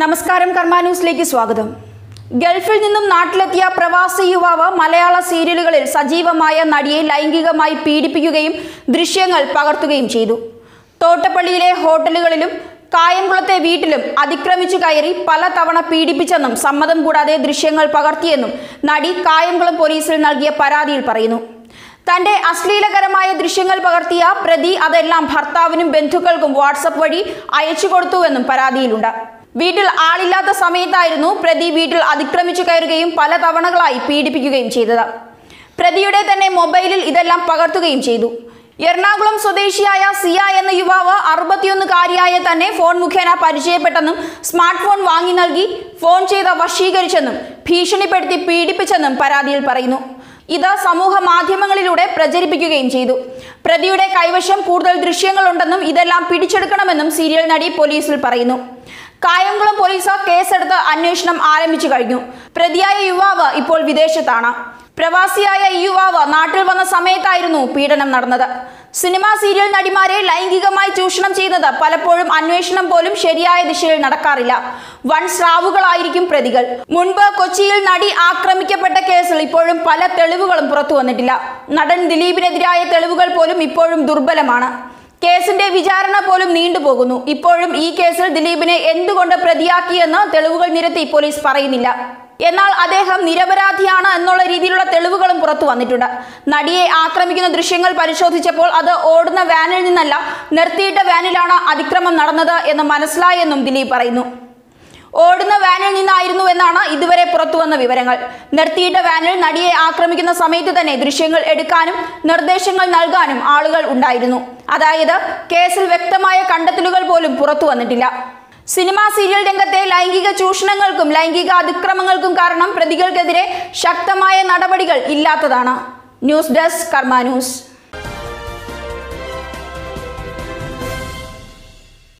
നമസ്കാരം കർമ്മ ന്യൂസിലേക്ക് സ്വാഗതം. ഗൾഫിൽ നിന്നും നാട്ടിലെത്തിയ പ്രവാസി യുവാവ് മലയാള സീരിയലുകളിൽ സജീവമായ നടിയെ ലൈംഗികമായി പീഡിപ്പിക്കുകയും ദൃശ്യങ്ങൾ പകർത്തുകയും ചെയ്തു. തോട്ടപ്പള്ളിയിലെ ഹോട്ടലുകളിലും കായംകുളത്തെ വീട്ടിലും അതിക്രമിച്ചു കയറി പല തവണ പീഡിപ്പിച്ചെന്നും സമ്മതം കൂടാതെ ദൃശ്യങ്ങൾ പകർത്തിയെന്നും നടി കായംകുളം പോലീസിൽ നൽകിയ പരാതിയിൽ പറയുന്നു. തന്റെ അശ്ലീലകരമായ ദൃശ്യങ്ങൾ പകർത്തിയ പ്രതി അതെല്ലാം ഭർത്താവിനും ബന്ധുക്കൾക്കും വാട്സപ്പ് വഴി അയച്ചു കൊടുത്തുവെന്നും പരാതിയിലുണ്ട്. വീട്ടിൽ ആളില്ലാത്ത സമയത്തായിരുന്നു പ്രതി വീട്ടിൽ അതിക്രമിച്ചു കയറുകയും പല തവണകളായി പീഡിപ്പിക്കുകയും ചെയ്തത്. പ്രതിയുടെ തന്നെ മൊബൈലിൽ ഇതെല്ലാം പകർത്തുകയും ചെയ്തു. എറണാകുളം സ്വദേശിയായ സിയ എന്ന യുവാവ് അറുപത്തിയൊന്നുകാരിയായ തന്നെ ഫോൺ മുഖേന പരിചയപ്പെട്ടെന്നും സ്മാർട്ട് ഫോൺ വാങ്ങി നൽകി ഫോൺ ചെയ്ത വശീകരിച്ചെന്നും ഭീഷണിപ്പെടുത്തി പീഡിപ്പിച്ചെന്നും പരാതിയിൽ പറയുന്നു. ഇത് സമൂഹ മാധ്യമങ്ങളിലൂടെ പ്രചരിപ്പിക്കുകയും ചെയ്തു. പ്രതിയുടെ കൈവശം കൂടുതൽ ദൃശ്യങ്ങളുണ്ടെന്നും ഇതെല്ലാം പിടിച്ചെടുക്കണമെന്നും സീരിയൽ നടി പോലീസിൽ പറയുന്നു. കായംകുളം പോലീസ് കേസെടുത്ത് അന്വേഷണം ആരംഭിച്ചു കഴിഞ്ഞു. പ്രതിയായ യുവാവ് ഇപ്പോൾ വിദേശത്താണ്. പ്രവാസിയായ ഈ യുവാവ് നാട്ടിൽ വന്ന സമയത്തായിരുന്നു പീഡനം നടന്നത്. സിനിമാ സീരിയൽ നടിമാരെ ലൈംഗികമായി ചൂഷണം ചെയ്യുന്നത് പലപ്പോഴും അന്വേഷണം പോലും ശരിയായ ദിശയിൽ നടക്കാറില്ല. വൻ സ്രാവുകളായിരിക്കും പ്രതികൾ. മുൻപ് കൊച്ചിയിൽ നടി ആക്രമിക്കപ്പെട്ട കേസിൽ ഇപ്പോഴും പല തെളിവുകളും പുറത്തു വന്നിട്ടില്ല. നടൻ ദിലീപിനെതിരായ തെളിവുകൾ പോലും ഇപ്പോഴും ദുർബലമാണ്. കേസിന്റെ വിചാരണ പോലും നീണ്ടുപോകുന്നു. ഇപ്പോഴും ഈ കേസിൽ ദിലീപിനെ എന്തുകൊണ്ട് പ്രതിയാക്കിയെന്ന് തെളിവുകൾ നിരത്തി പോലീസ് പറയുന്നില്ല. എന്നാൽ അദ്ദേഹം നിരപരാധിയാണ് എന്നുള്ള രീതിയിലുള്ള തെളിവുകളും പുറത്തു വന്നിട്ടുണ്ട്. നടിയെ ആക്രമിക്കുന്ന ദൃശ്യങ്ങൾ പരിശോധിച്ചപ്പോൾ അത് ഓടുന്ന വാനിൽ നിന്നല്ല നിർത്തിയിട്ട വാനിലാണ് അതിക്രമം നടന്നത് എന്ന് മനസ്സിലായെന്നും ദിലീപ് പറയുന്നു. ഓടുന്ന വാനിൽ നിന്നായിരുന്നു എന്നാണ് ഇതുവരെ പുറത്തുവന്ന വിവരങ്ങൾ. നിർത്തിയിട്ട വാനിൽ നടിയെ ആക്രമിക്കുന്ന സമയത്ത് തന്നെ ദൃശ്യങ്ങൾ എടുക്കാനും നിർദ്ദേശങ്ങൾ നൽകാനും ആളുകൾ ഉണ്ടായിരുന്നു. അതായത് കേസിൽ വ്യക്തമായ കണ്ടെത്തലുകൾ പോലും പുറത്തു വന്നിട്ടില്ല. സിനിമാ സീരിയൽ രംഗത്തെ ലൈംഗിക ചൂഷണങ്ങൾക്കും ലൈംഗിക അതിക്രമങ്ങൾക്കും കാരണം പ്രതികൾക്കെതിരെ ശക്തമായ നടപടികൾ ഇല്ലാത്തതാണ്. News desk Karma news.